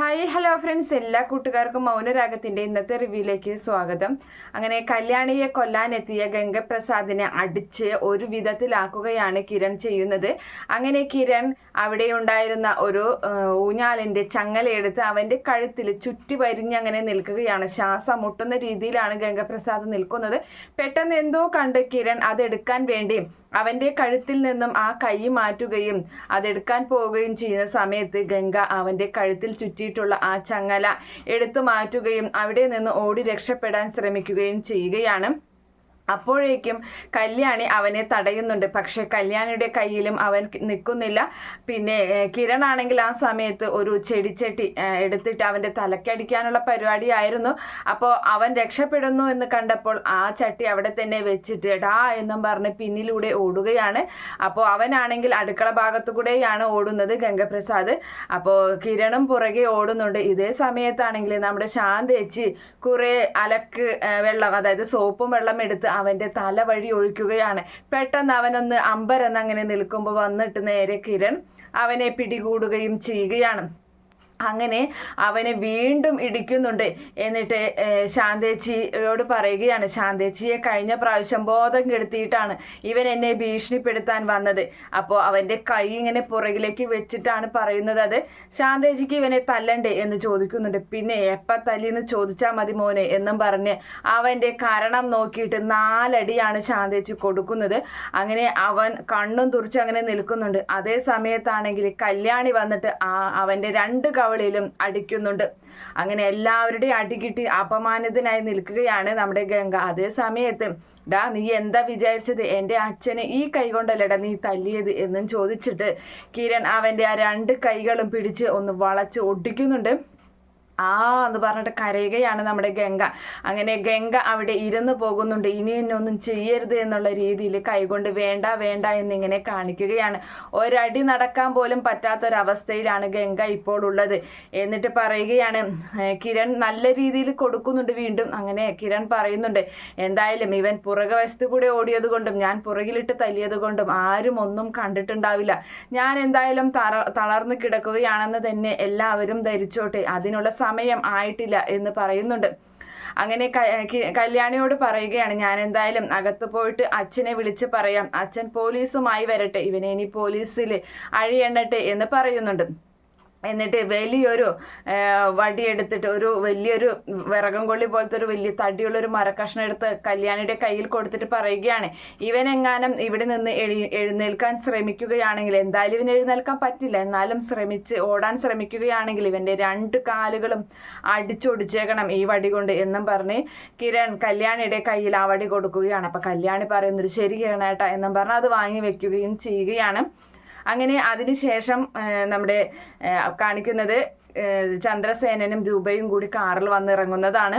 Hi hello friends എല്ലാ കൂട്ടുകാർക്കും മൗനരാഗത്തിന്റെ ഇന്നത്തെ റിവ്യൂയിലേക്ക് സ്വാഗതം. അങ്ങനെ കല്യാണിയെ കൊല്ലാനെത്തിയ ഗംഗപ്രസാദിനെ അടിച്ച് ഒരു വിധത്തിലാക്കുകയാണ് കിരൺ ചെയ്യുന്നത്. അങ്ങനെ കിരൺ അവിടെ ഉണ്ടായിരുന്ന ഒരു ഊഞ്ഞാലിന്റെ ചങ്ങലയെടുത്ത് അവന്റെ കഴുത്തിൽ ചുറ്റി വരിഞ്ഞ് അങ്ങനെ നിൽക്കുകയാണ്. ശ്വാസം മുട്ടുന്ന രീതിയിലാണ് ഗംഗപ്രസാദ് നിൽക്കുന്നത്. പെട്ടെന്ന് എന്തോ കണ്ട് കിരൺ അതെടുക്കാൻ വേണ്ടി അവന്റെ കഴുത്തിൽ നിന്നും ആ കൈ മാറ്റുകയും അതെടുക്കാൻ പോവുകയും ചെയ്യുന്ന സമയത്ത് ഗംഗ അവന്റെ കഴുത്തിൽ ചുറ്റിയിട്ടുള്ള ആ ചങ്ങല എടുത്തു മാറ്റുകയും അവിടെ നിന്ന് ഓടി രക്ഷപ്പെടാൻ ശ്രമിക്കുകയും ചെയ്യുകയാണ്. അപ്പോഴേക്കും കല്യാണി അവനെ തടയുന്നുണ്ട്. പക്ഷെ കല്യാണിയുടെ കയ്യിലും അവൻ നിൽക്കുന്നില്ല. പിന്നെ കിരൺ ആണെങ്കിൽ ആ സമയത്ത് ഒരു ചെടിച്ചട്ടി എടുത്തിട്ട് അവന്റെ തലക്കടിക്കാനുള്ള പരിപാടിയായിരുന്നു. അപ്പോൾ അവൻ രക്ഷപ്പെടുന്നു എന്ന് കണ്ടപ്പോൾ ആ ചട്ടി അവിടെ തന്നെ വെച്ചിട്ട് ഡാ എന്നും പറഞ്ഞ് പിന്നിലൂടെ ഓടുകയാണ്. അപ്പോൾ അവനാണെങ്കിൽ അടുക്കള ഭാഗത്തു കൂടെയാണ് ഓടുന്നത് ഗംഗപ്രസാദ്. അപ്പോൾ കിരണും പുറകെ ഓടുന്നുണ്ട്. ഇതേ സമയത്താണെങ്കിൽ നമ്മുടെ ശാന്തേച്ചി കുറേ അലക്ക് വെള്ളം അതായത് സോപ്പും വെള്ളം എടുത്ത് അവന്റെ തല വഴി ഒഴിക്കുകയാണ്. പെട്ടെന്ന് അവനൊന്ന് അമ്പരന്നങ്ങനെ നിൽക്കുമ്പോൾ വന്നിട്ട് നേരെ കിരൺ അവനെ പിടികൂടുകയും ചെയ്യുകയാണ്. അങ്ങനെ അവനെ വീണ്ടും ഇടിക്കുന്നുണ്ട്. എന്നിട്ട് ശാന്തേച്ചിയോട് പറയുകയാണ്. ശാന്തേച്ചിയെ കഴിഞ്ഞ പ്രാവശ്യം ബോധം കെടുത്തിയിട്ടാണ് ഇവൻ എന്നെ ഭീഷണിപ്പെടുത്താൻ വന്നത്. അപ്പോൾ അവന്റെ കൈ ഇങ്ങനെ പുറകിലേക്ക് വെച്ചിട്ടാണ് പറയുന്നത് അത്. ശാന്തേച്ചിക്ക് ഇവനെ തല്ലണ്ടേ എന്ന് ചോദിക്കുന്നുണ്ട്. പിന്നെ എപ്പം തല്ലിയെന്ന് ചോദിച്ചാൽ മതി മോനെ എന്നും പറഞ്ഞ് അവന്റെ കാരണം നോക്കിയിട്ട് നാലടിയാണ് ശാന്തേച്ചി കൊടുക്കുന്നത്. അങ്ങനെ അവൻ കണ്ണും തുറിച്ച് അങ്ങനെ നിൽക്കുന്നുണ്ട്. അതേ സമയത്താണെങ്കിൽ കല്യാണി വന്നിട്ട് ആ അവന്റെ രണ്ട് കവളിലും അടിക്കുന്നുണ്ട്. അങ്ങനെ എല്ലാവരുടെയും അടി കിട്ടി അപമാനിതനായി നിൽക്കുകയാണ് നമ്മുടെ ഗംഗ. അതേ സമയത്ത് ഡാ നീ എന്താ വിചാരിച്ചത്? എന്റെ അച്ഛനെ ഈ കൈ കൊണ്ടല്ലടാ നീ തല്ലിയത്? എന്നും ചോദിച്ചിട്ട് കിരൺ അവന്റെ ആ രണ്ട് കൈകളും പിടിച്ച് ഒന്ന് വളച്ച് ഒടിക്കുന്നുണ്ട്. ആ എന്ന് പറഞ്ഞിട്ട് കരയുകയാണ് നമ്മുടെ ഗംഗ. അങ്ങനെ ഗംഗ അവിടെ ഇരുന്ന് പോകുന്നുണ്ട്. ഇനി എന്നെ ഒന്നും ചെയ്യരുത് എന്നുള്ള രീതിയിൽ കൈകൊണ്ട് വേണ്ട വേണ്ട എന്നിങ്ങനെ കാണിക്കുകയാണ്. ഒരടി നടക്കാൻ പോലും പറ്റാത്തൊരവസ്ഥയിലാണ് ഗംഗ ഇപ്പോൾ ഉള്ളത്. എന്നിട്ട് പറയുകയാണ് കിരൺ നല്ല രീതിയിൽ കൊടുക്കുന്നുണ്ട് വീണ്ടും. അങ്ങനെ കിരൺ പറയുന്നുണ്ട് എന്തായാലും ഇവൻ പുറകുവശത്ത് കൂടെ ഓടിയത് കൊണ്ടും ഞാൻ പുറകിലിട്ട് തല്ലിയത് കൊണ്ടും ആരും ഒന്നും കണ്ടിട്ടുണ്ടാവില്ല. ഞാൻ എന്തായാലും തളർന്നു കിടക്കുകയാണെന്ന് തന്നെ എല്ലാവരും ധരിച്ചോട്ടെ. അതിനുള്ള സമയം ആയിട്ടില്ല എന്ന് പറയുന്നുണ്ട്. അങ്ങനെ കല്യാണിയോട് പറയുകയാണ് ഞാൻ എന്തായാലും അകത്ത് പോയിട്ട് അച്ഛനെ വിളിച്ച് പറയാം. അച്ഛൻ പോലീസുമായി വരട്ടെ. ഇവനെ ഇനി പോലീസിൽ അഴിയണ്ണട്ടെ എന്ന് പറയുന്നുണ്ട്. എന്നിട്ട് വലിയൊരു വടിയെടുത്തിട്ട് ഒരു വലിയൊരു വിറകം കൊള്ളി പോലത്തെ ഒരു വലിയ തടിയുള്ള ഒരു മരക്കഷ്ണം എടുത്ത് കല്യാണിയുടെ കയ്യിൽ കൊടുത്തിട്ട് പറയുകയാണ്. ഇവൻ എങ്ങാനും ഇവിടെ നിന്ന് എഴു എഴുന്നേൽക്കാൻ ശ്രമിക്കുകയാണെങ്കിൽ എന്തായാലും ഇവൻ എഴുന്നേൽക്കാൻ പറ്റില്ല. എന്നാലും ശ്രമിച്ച് ഓടാൻ ശ്രമിക്കുകയാണെങ്കിൽ ഇവന്റെ രണ്ട് കാലുകളും അടിച്ചൊടിച്ചേക്കണം ഈ വടി കൊണ്ട് എന്നും പറഞ്ഞ് കിരൺ കല്യാണിയുടെ കയ്യിൽ ആ വടി കൊടുക്കുകയാണ്. അപ്പം കല്യാണി പറയുന്നത് ശരി കിരണേട്ടാ എന്നും പറഞ്ഞ് അത് വാങ്ങി വെക്കുകയും ചെയ്യുകയാണ്. അങ്ങനെ അതിനുശേഷം നമ്മുടെ കാണിക്കുന്നത് ചന്ദ്രസേനനും രൂപയും കൂടി കാറിൽ വന്നിറങ്ങുന്നതാണ്.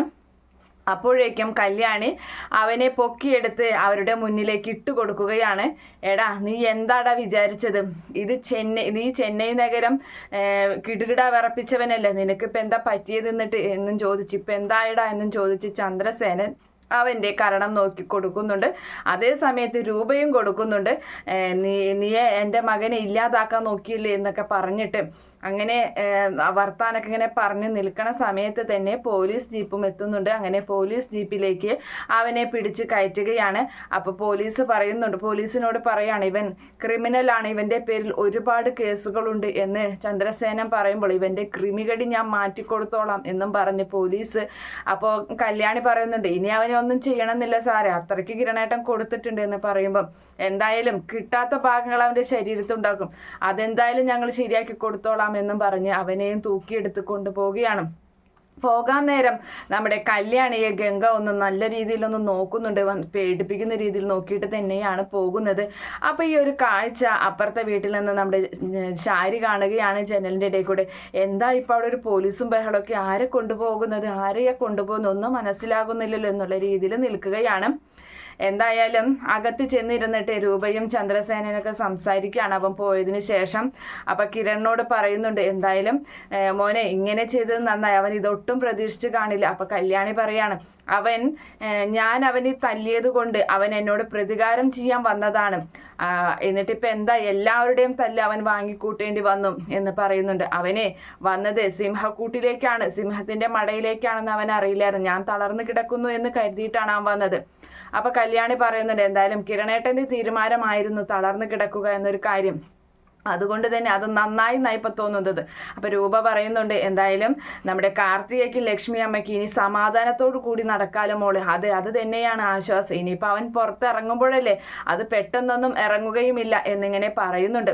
അപ്പോഴേക്കും കല്യാണി അവനെ പൊക്കിയെടുത്ത് അവരുടെ മുന്നിലേക്ക് ഇട്ട് കൊടുക്കുകയാണ്. എടാ നീ എന്താടാ വിചാരിച്ചത്? ഇത് ചെന്നൈ നീ ചെന്നൈ നഗരം കിടുകിട വിറപ്പിച്ചവനല്ലേ? നിനക്കിപ്പോൾ എന്താ പറ്റിയത് എന്നിട്ട് എന്നും ചോദിച്ചു ഇപ്പം എന്തായടാ എന്നും ചോദിച്ച് ചന്ദ്രസേനൻ അവന്റെ കരണം നോക്കി കൊടുക്കുന്നുണ്ട്. അതേ സമയത്ത് രൂപയും കൊടുക്കുന്നുണ്ട്. നീ നീ എന്റെ മകനെ ഇല്ലാതാക്കാൻ നോക്കിയില്ലേ എന്നൊക്കെ പറഞ്ഞിട്ട് അങ്ങനെ വർത്താനൊക്കെ ഇങ്ങനെ പറഞ്ഞ് നിൽക്കണ സമയത്ത് തന്നെ പോലീസ് ജീപ്പും എത്തുന്നുണ്ട്. അങ്ങനെ പോലീസ് ജീപ്പിലേക്ക് അവനെ പിടിച്ച് കയറ്റുകയാണ്. അപ്പോൾ പോലീസ് പറയുന്നുണ്ട്. പോലീസിനോട് പറയാണ് ഇവൻ ക്രിമിനലാണ് ഇവന്റെ പേരിൽ ഒരുപാട് കേസുകളുണ്ട് എന്ന് ചന്ദ്രസേനൻ പറയുമ്പോൾ ഇവന്റെ ക്രിമികടി ഞാൻ മാറ്റിക്കൊടുത്തോളാം എന്നും പറഞ്ഞ് പോലീസ് അപ്പോൾ കല്യാണി പറയുന്നുണ്ട് ഇനി അവനെ ഒന്നും ചെയ്യണമെന്നില്ല സാറേ. അത്രയ്ക്ക് കിരണേട്ടൻ കൊടുത്തിട്ടുണ്ട് എന്ന് പറയുമ്പം എന്തായാലും കിട്ടാത്ത ഭാഗങ്ങൾ അവന്റെ ശരീരത്തുണ്ടാക്കും അതെന്തായാലും ഞങ്ങൾ ശരിയാക്കി കൊടുത്തോളാം എന്നും പറഞ്ഞ് അവനെയും തൂക്കിയെടുത്ത് കൊണ്ടുപോവുകയാണ്. പോകാൻ നേരം നമ്മുടെ കല്യാണിയെ ഗംഗ ഒന്ന് നല്ല രീതിയിലൊന്ന് നോക്കുന്നുണ്ട് പേടിപ്പിക്കുന്ന രീതിയിൽ നോക്കിയിട്ട് തന്നെയാണ് പോകുന്നത്. അപ്പോൾ ഈ ഒരു കാഴ്ച അപ്പുറത്തെ വീട്ടിൽ നിന്ന് നമ്മുടെ ശാരി കാണുകയാണ് ജനലിന്റെ ഇടയിൽ കൂടെ. എന്താ ഇപ്പോൾ അവിടെ ഒരു പോലീസും ബഹളമൊക്കെ? ആരെ കൊണ്ടുപോകുന്നത്? ആരെയാ കൊണ്ടുപോകുന്നത്? ഒന്നും മനസ്സിലാകുന്നില്ലല്ലോ എന്നുള്ള രീതിയിൽ നിൽക്കുകയാണ്. എന്തായാലും അകത്ത് ചെന്നിരുന്നിട്ട് രൂപയും ചന്ദ്രസേനനൊക്കെ സംസാരിക്കുകയാണ് അവൻ പോയതിന് ശേഷം. അപ്പൊ കിരണിനോട് പറയുന്നുണ്ട് എന്തായാലും മോനെ ഇങ്ങനെ ചെയ്തത് നന്നായി. അവൻ ഇതൊട്ടും പ്രതീക്ഷിച്ച് കാണില്ല. അപ്പൊ കല്യാണി പറയാണ് അവൻ ഞാൻ അവന് തല്ലിയത് കൊണ്ട് അവൻ എന്നോട് പ്രതികാരം ചെയ്യാൻ വന്നതാണ്. എന്നിട്ട് എന്നിട്ടിപ്പോ എന്താ എല്ലാവരുടെയും തല്ല് അവൻ വാങ്ങിക്കൂട്ടേണ്ടി വന്നു? എന്ന് പറയുന്നുണ്ട്. അവനെ വന്നത് സിംഹക്കൂട്ടിലേക്കാണ്. സിംഹത്തിന്റെ മടയിലേക്കാണെന്ന് അവൻ അറിയില്ലായിരുന്നു. ഞാൻ തളർന്നു കിടക്കുന്നു എന്ന് കരുതിയിട്ടാണ് അവൻ വന്നത്. അപ്പൊ കല്യാണി പറയുന്നുണ്ട്. എന്തായാലും കിരണേട്ടന്റെ തീരുമാനമായിരുന്നു തളർന്നു കിടക്കുക എന്നൊരു കാര്യം. അതുകൊണ്ട് തന്നെ അത് നന്നായി നയിപ്പ തോന്നുന്നത്. അപ്പൊ രൂപ പറയുന്നുണ്ട് എന്തായാലും നമ്മുടെ കാർത്തികയ്ക്ക് ലക്ഷ്മി അമ്മയ്ക്ക് ഇനി സമാധാനത്തോടു കൂടി നടക്കാലോ മോൾ. അത് അത് തന്നെയാണ് ആശ്വാസം. ഇനിയിപ്പോൾ അവൻ പുറത്തിറങ്ങുമ്പോഴല്ലേ അത് പെട്ടെന്നൊന്നും ഇറങ്ങുകയുമില്ല എന്നിങ്ങനെ പറയുന്നുണ്ട്.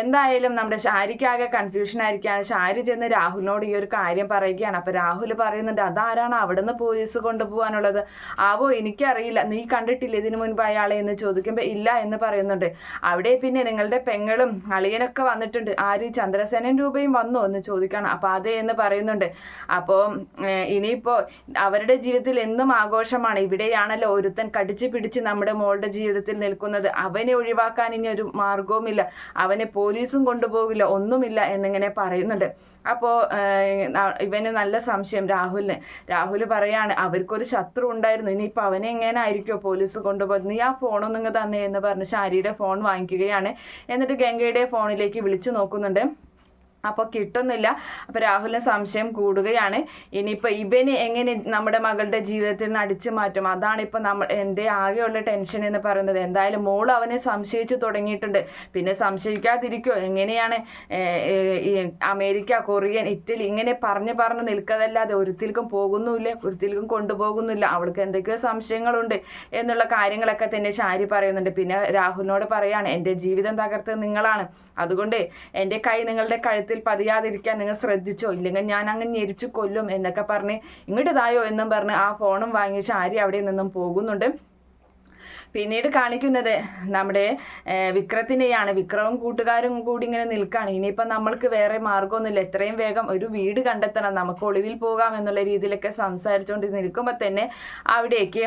എന്തായാലും നമ്മുടെ ശാരിക്കാകെ കൺഫ്യൂഷൻ ആയിരിക്കുകയാണ്. ശാരി ചെന്ന് രാഹുലിനോട് ഈ ഒരു കാര്യം പറയുകയാണ്. അപ്പൊ രാഹുൽ പറയുന്നുണ്ട് അതാരാണ് അവിടുന്ന് പോലീസ് കൊണ്ടുപോകാനുള്ളത്? ആവോ എനിക്കറിയില്ല. നീ കണ്ടിട്ടില്ല ഇതിനു മുൻപ് അയാളെ? എന്ന് ചോദിക്കുമ്പോൾ ഇല്ല എന്ന് പറയുന്നുണ്ട്. അവിടെ പിന്നെ നിങ്ങളുടെ പെങ്ങളും അളിയനൊക്കെ വന്നിട്ടുണ്ട്. ആര് ചന്ദ്രസേനൻ രൂപയും വന്നോ എന്ന് ചോദിക്കണം. അപ്പൊ അതെ എന്ന് പറയുന്നുണ്ട്. അപ്പോ ഇനിയിപ്പോ അവരുടെ ജീവിതത്തിൽ എന്നും ആഘോഷമാണ്. ഇവിടെയാണല്ലോ ഒരുത്തൻ കടിച്ചു പിടിച്ച് നമ്മുടെ മോളുടെ ജീവിതത്തിൽ നിൽക്കുന്നത്. അവനെ ഒഴിവാക്കാൻ ഇനി ഒരു മാർഗവുമില്ല അവനെ പോലീസും കൊണ്ടുപോകില്ല. ഒന്നുമില്ല എന്നിങ്ങനെ പറയുന്നുണ്ട്. അപ്പോ ഇവന് നല്ല സംശയം രാഹുലിന്. രാഹുൽ പറയാണ് അവർക്കൊരു ശത്രു ഉണ്ടായിരുന്നു. ഇനിയിപ്പോൾ അവനെ എങ്ങനെ ആയിരിക്കുമോ പോലീസ് കൊണ്ടുപോകുന്നത്? നീ ആ ഫോണൊന്നും തന്നെ എന്ന് പറഞ്ഞ് ശാരിയുടെ ഫോൺ വാങ്ങിക്കുകയാണ്. എന്നിട്ട് ഗംഗയുടെ ഫോണിലേക്ക് വിളിച്ചു നോക്കുന്നുണ്ട്. അപ്പോൾ കിട്ടുന്നില്ല. അപ്പോൾ രാഹുലിന് സംശയം കൂടുകയാണ്. ഇനിയിപ്പോൾ ഇവന് എങ്ങനെ നമ്മുടെ മകളുടെ ജീവിതത്തിൽ നിന്ന് അടിച്ചു മാറ്റും? അതാണ് ഇപ്പോൾ നമ്മൾ എന്റെ ആകെയുള്ള ടെൻഷൻ എന്ന് പറയുന്നത്. എന്തായാലും മോൾ അവനെ സംശയിച്ചു തുടങ്ങിയിട്ടുണ്ട്. പിന്നെ സംശയിക്കാതിരിക്കോ? എങ്ങനെയാണ് അമേരിക്ക കൊറിയൻ ഇറ്റലി ഇങ്ങനെ പറഞ്ഞ് പറഞ്ഞ് നിൽക്കതല്ലാതെ ഒരുത്തിൽക്കും പോകുന്നുമില്ല ഒരുത്തിൽക്കും കൊണ്ടുപോകുന്നില്ല അവൾക്ക് എന്തൊക്കെയോ സംശയങ്ങളുണ്ട് എന്നുള്ള കാര്യങ്ങളൊക്കെ തന്നെ ശാരി പറയുന്നുണ്ട്. പിന്നെ രാഹുലിനോട് പറയാണ് എന്റെ ജീവിതം തകർത്തത് നിങ്ങളാണ്. അതുകൊണ്ട് എന്റെ കൈ നിങ്ങളുടെ കഴുത്തിൽ പതിയാതിരിക്കാൻ നിങ്ങൾ ശ്രദ്ധിച്ചോ? ഇല്ലെങ്കിൽ ഞാൻ അങ്ങ് ഞെരിച്ചു കൊല്ലും എന്നൊക്കെ പറഞ്ഞ് ഇങ്ങോട്ട് തായോ എന്നും പറഞ്ഞ് ആ ഫോണും വാങ്ങിച്ച് ആര്യ അവിടെ നിന്നും പോകുന്നുണ്ട്. പിന്നീട് കാണിക്കുന്നത് നമ്മുടെ വിക്രത്തിന്റെയാണ് വിക്രവും കൂട്ടുകാരും കൂടി ഇങ്ങനെ നിൽക്കുകയാണ്. ഇനിയിപ്പം നമ്മൾക്ക് വേറെ മാർഗമൊന്നുമില്ല എത്രയും വേഗം ഒരു വീട് കണ്ടെത്തണം. നമുക്ക് ഒളിവിൽ പോകാം എന്നുള്ള രീതിയിലൊക്കെ സംസാരിച്ചുകൊണ്ട് നിൽക്കുമ്പോൾ തന്നെ അവിടേക്ക്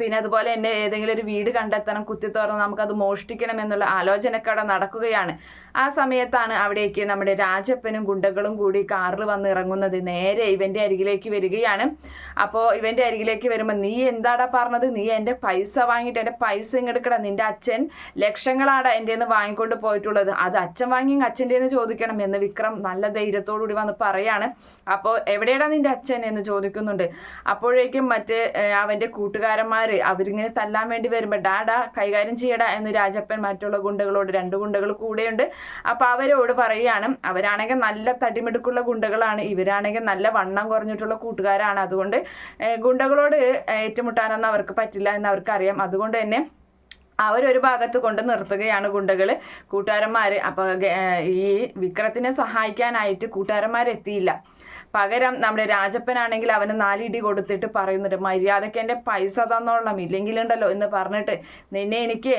പിന്നെ അതുപോലെ തന്നെ ഏതെങ്കിലും ഒരു വീട് കണ്ടെത്തണം കുത്തി നമുക്കത് മോഷ്ടിക്കണം എന്നുള്ള ആലോചനയൊക്കെ അവിടെ നടക്കുകയാണ്. ആ സമയത്താണ് അവിടേക്ക് നമ്മുടെ രാജപ്പനും ഗുണ്ടകളും കൂടി കാറിൽ വന്ന് ഇറങ്ങുന്നത്. നേരെ ഇവന്റെ അരികിലേക്ക് വരികയാണ്. അപ്പോൾ ഇവന്റെ അരികിലേക്ക് വരുമ്പോൾ നീ എന്താടാ പറഞ്ഞത്? നീ എന്റെ പൈസ വാങ്ങിയിട്ട് എന്റെ പൈസ ഇങ്ങെടുക്കടാ നിന്റെ അച്ഛൻ ലക്ഷങ്ങളാടാ എന്റെ നിന്ന് വാങ്ങിക്കൊണ്ട് പോയിട്ടുള്ളത്. അത് അച്ഛൻ വാങ്ങി അച്ഛന്റെ നിന്ന് ചോദിക്കണം എന്ന് വിക്രം നല്ല ധൈര്യത്തോടുകൂടി വന്ന് പറയാണ്. അപ്പോൾ എവിടെയാടാ നിന്റെ അച്ഛൻ? എന്ന് ചോദിക്കുന്നുണ്ട്. അപ്പോഴേക്കും മറ്റ് അവന്റെ കൂട്ടുകാരന്മാർ അവരിങ്ങനെ തല്ലാൻ വേണ്ടി വരുമ്പോൾ ഡാഡാ കൈകാര്യം ചെയ്യടാ എന്ന് രാജപ്പൻ മറ്റുള്ള ഗുണ്ടകളോട് രണ്ട് ഗുണ്ടകൾ കൂടെയുണ്ട്. അപ്പൊ അവരോട് പറയുകയാണ് അവരാണെങ്കിൽ നല്ല തടിമിടുക്കുള്ള ഗുണ്ടകളാണ് ഇവരാണെങ്കിൽ നല്ല വണ്ണം കുറഞ്ഞിട്ടുള്ള കൂട്ടുകാരാണ്. അതുകൊണ്ട് ഗുണ്ടകളോട് ഏറ്റുമുട്ടാനൊന്നും അവർക്ക് പറ്റില്ല എന്ന് അവർക്കറിയാം. അതുകൊണ്ട് തന്നെ അവരൊരു ഭാഗത്ത് കൊണ്ട് നിർത്തുകയാണ് ഗുണ്ടകൾ കൂട്ടുകാരന്മാർ അപ്പോൾ ഈ വിക്രത്തിനെ സഹായിക്കാനായിട്ട് കൂട്ടുകാരന്മാരെത്തിയില്ല പകരം നമ്മുടെ രാജപ്പനാണെങ്കിൽ അവന് നാലിടി കൊടുത്തിട്ട് പറയുന്നുണ്ട് മര്യാദയ്ക്ക് എന്റെ പൈസ തന്നോളണം ഇല്ലെങ്കിലുണ്ടല്ലോ എന്ന് പറഞ്ഞിട്ട് നിന്നെ എനിക്ക്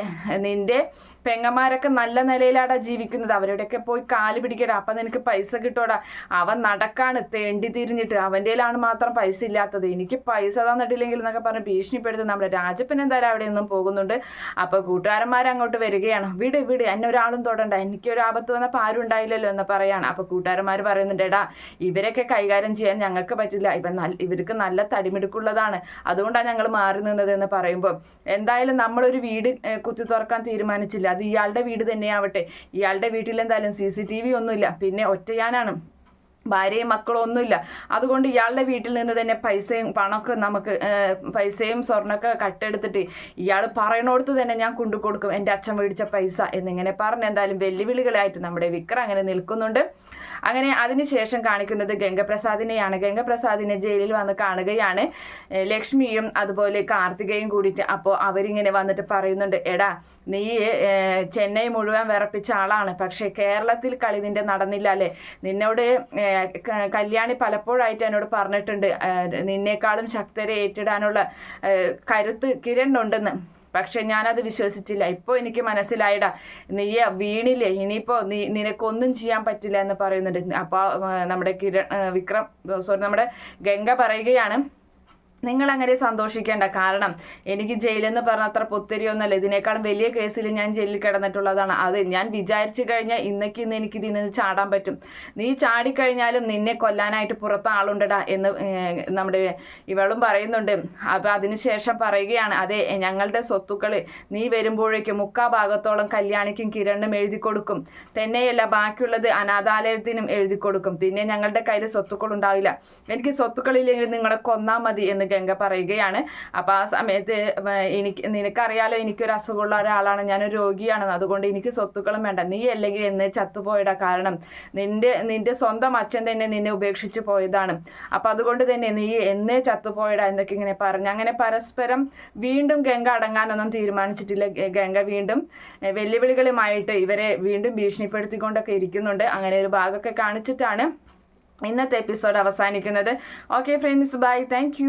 നിന്റെ പെങ്ങന്മാരൊക്കെ നല്ല നിലയിലാടാ ജീവിക്കുന്നത്. അവരുടെയൊക്കെ പോയി കാൽ പിടിക്കടാ. അപ്പം നിനക്ക് പൈസ കിട്ടോടാ. അവൻ നടക്കാണ് തേണ്ടി തിരിഞ്ഞിട്ട്. അവന്റെ ആണ് മാത്രം പൈസ ഇല്ലാത്തത്. എനിക്ക് പൈസ തന്നിട്ടില്ലെങ്കിൽ എന്നൊക്കെ പറഞ്ഞ് ഭീഷണിപ്പെടുത്തി നമ്മുടെ രാജപ്പൻ എന്തായാലും അവിടെ നിന്നും പോകുന്നുണ്ട്. അപ്പോൾ കൂട്ടുകാരന്മാർ അങ്ങോട്ട് വരികയാണ്. വിട് വിട്. എന്നെ ഒരാളും തൊടണ്ട. എനിക്ക് ഒരു ആപത്ത് വന്ന ആരും ഉണ്ടായില്ലല്ലോ എന്ന് പറയാണ്. അപ്പോൾ കൂട്ടുകാരന്മാർ പറയുന്നുണ്ട് എടാ ഇവരൊക്കെ കൈകാര്യം ചെയ്യാൻ ഞങ്ങൾക്ക് പറ്റില്ല. ഇവ ഇവർക്ക് നല്ല തടിമിടുക്കുള്ളതാണ്. അതുകൊണ്ടാണ് ഞങ്ങൾ മാറി നിന്നത് എന്ന് പറയുമ്പോൾ എന്തായാലും നമ്മളൊരു വീട് കുത്തി തുറക്കാൻ തീരുമാനിച്ചില്ല. അത് ഇയാളുടെ വീട് തന്നെയാവട്ടെ. ഇയാളുടെ വീട്ടിൽ എന്തായാലും സി സി ടി വി ഒന്നുമില്ല. പിന്നെ ഒറ്റയാനാണ്. ഭാര്യയും മക്കളും ഒന്നുമില്ല. അതുകൊണ്ട് ഇയാളുടെ വീട്ടിൽ നിന്ന് തന്നെ പൈസയും പണമൊക്കെ നമുക്ക് പൈസയും സ്വർണമൊക്കെ കട്ടെടുത്തിട്ട് ഇയാൾ പറയണോടത്ത് തന്നെ ഞാൻ കൊണ്ടു കൊടുക്കും എന്റെ അച്ഛൻ മേടിച്ച പൈസ എന്നിങ്ങനെ പറഞ്ഞ് എന്തായാലും വെല്ലുവിളികളായിട്ട് നമ്മുടെ വിക്രം അങ്ങനെ നിൽക്കുന്നുണ്ട്. അങ്ങനെ അതിനുശേഷം കാണിക്കുന്നത് ഗംഗപ്രസാദിനെയാണ്. ഗംഗപ്രസാദിനെ ജയിലിൽ വന്ന് കാണുകയാണ് ലക്ഷ്മിയും അതുപോലെ കാർത്തികയും കൂടിയിട്ട്. അപ്പോൾ അവരിങ്ങനെ വന്നിട്ട് പറയുന്നുണ്ട് എടാ നീ ചെന്നൈ മുഴുവൻ വിറപ്പിച്ച ആളാണ്. പക്ഷേ കേരളത്തിൽ കളി നിന്റെ നടന്നില്ല അല്ലേ? നിന്നോട് കല്യാണി പലപ്പോഴായിട്ട് എന്നോട് പറഞ്ഞിട്ടുണ്ട് നിന്നേക്കാളും ശക്തരെ ഏറ്റിടാനുള്ള കരുത്ത് കിരണിനുണ്ടെന്ന്. പക്ഷെ ഞാനത് വിശ്വസിച്ചില്ല. ഇപ്പോൾ എനിക്ക് മനസ്സിലായിടാ നീ വീണില്ലേ ഇനിയിപ്പോൾ നീ നിനക്കൊന്നും ചെയ്യാൻ പറ്റില്ല എന്ന് പറയുന്നുണ്ട്. അപ്പോൾ നമ്മുടെ കിരൺ വിക്രം സോറി നമ്മുടെ ഗംഗ പറയുകയാണ് നിങ്ങൾ അങ്ങനെ സന്തോഷിക്കേണ്ട. കാരണം എനിക്ക് ജയിലെന്ന് പറഞ്ഞ അത്ര പൊത്തിരി ഒന്നല്ല ഇതിനേക്കാളും വലിയ കേസിൽ ഞാൻ ജയിലിൽ കിടന്നിട്ടുള്ളതാണ്. അത് ഞാൻ വിചാരിച്ചു കഴിഞ്ഞാൽ ഇന്നേക്ക് ഇന്ന് എനിക്ക് ഇതിൽ നിന്ന് ചാടാൻ പറ്റും. നീ ചാടിക്കഴിഞ്ഞാലും നിന്നെ കൊല്ലാനായിട്ട് പുറത്ത് ആളുണ്ടടാ എന്ന് നമ്മുടെ ഇവളും പറയുന്നുണ്ട്. അപ്പം അതിനുശേഷം പറയുകയാണ് അതെ ഞങ്ങളുടെ സ്വത്തുക്കൾ നീ വരുമ്പോഴേക്കും മുക്കാ ഭാഗത്തോളം കല്യാണിക്കും കിരണിനും എഴുതി കൊടുക്കും. തന്നെയല്ല ബാക്കിയുള്ളത് അനാഥാലയത്തിനും എഴുതി കൊടുക്കും. പിന്നെ ഞങ്ങളുടെ കയ്യിൽ സ്വത്തുക്കൾ ഉണ്ടാവില്ല. എനിക്ക് സ്വത്തുക്കളില്ലെങ്കിൽ നിങ്ങളെ കൊന്നാൽ മതി എന്ന് ഗംഗ പറയുകയാണ്. അപ്പോൾ ആ സമയത്ത് എനിക്ക് നിനക്കറിയാലോ എനിക്കൊരു അസുഖമുള്ള ഒരാളാണ് ഞാനൊരു രോഗിയാണ്. അതുകൊണ്ട് എനിക്ക് സ്വത്തുക്കളും വേണ്ട. നീ അല്ലെങ്കിൽ എന്ന് ചത്തുപോയട. കാരണം നിന്റെ നിന്റെ സ്വന്തം അച്ഛൻ തന്നെ നിന്നെ ഉപേക്ഷിച്ച് പോയതാണ്. അപ്പം അതുകൊണ്ട് തന്നെ നീ എന്നേ ചത്തുപോയട എന്നൊക്കെ ഇങ്ങനെ പറഞ്ഞു അങ്ങനെ പരസ്പരം വീണ്ടും ഗംഗ അടങ്ങാനൊന്നും തീരുമാനിച്ചിട്ടില്ല. ഗംഗ വീണ്ടും വെല്ലുവിളികളുമായിട്ട് ഇവരെ വീണ്ടും ഭീഷണിപ്പെടുത്തിക്കൊണ്ടൊക്കെ ഇരിക്കുന്നുണ്ട്. അങ്ങനെ ഒരു ഭാഗമൊക്കെ കാണിച്ചിട്ടാണ് ഇന്നത്തെ എപ്പിസോഡ് അവസാനിക്കുന്നത്. Okay friends bye thank